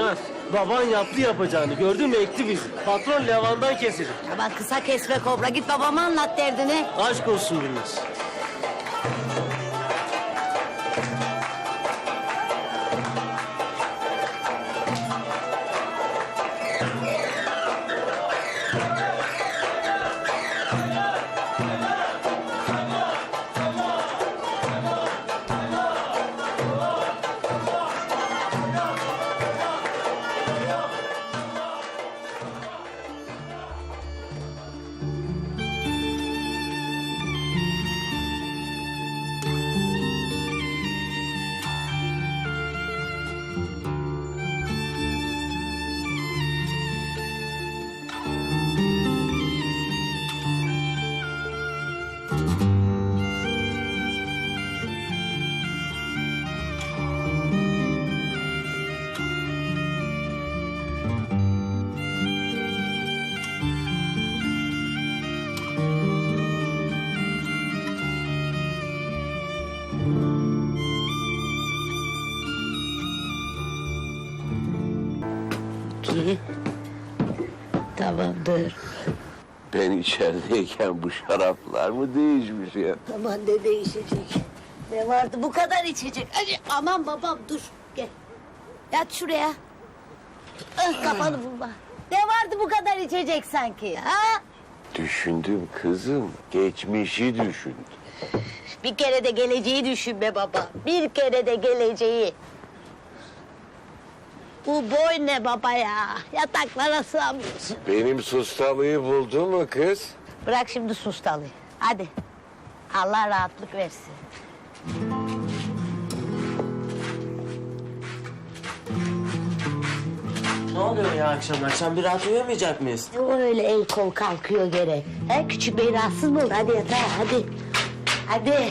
Gülnaz, baban yaptı yapacağını. Gördün mü ekti bizi. Patron Levan'dan kesilir. Aman kısa kesme kobra git babama anlat derdini. Aşk olsun Gülnaz. Ki tamamdır. Ben içerideyken bu şaraplar mı değişmiş ya? Aman ne değişecek? Ne vardı bu kadar içecek? Hadi aman babam dur gel. Yat şuraya. Ah, kafanı vurma. Ne vardı bu kadar içecek sanki ha? Düşündüm kızım, geçmişi düşün. Bir kere de geleceği düşün be baba. Bir kere de geleceği. Bu boy ne baba ya? Yataklara sığamıyorsun. Benim sustalıyı buldun mu kız? Bırak şimdi sustalı. Hadi. Allah rahatlık versin. Ne oluyor ya akşam akşam? Bir rahat uyuyamayacak mıyız? Öyle el kol kalkıyor gene. He küçük bey rahatsız mı oldu? Hadi yatağa hadi. Hadi.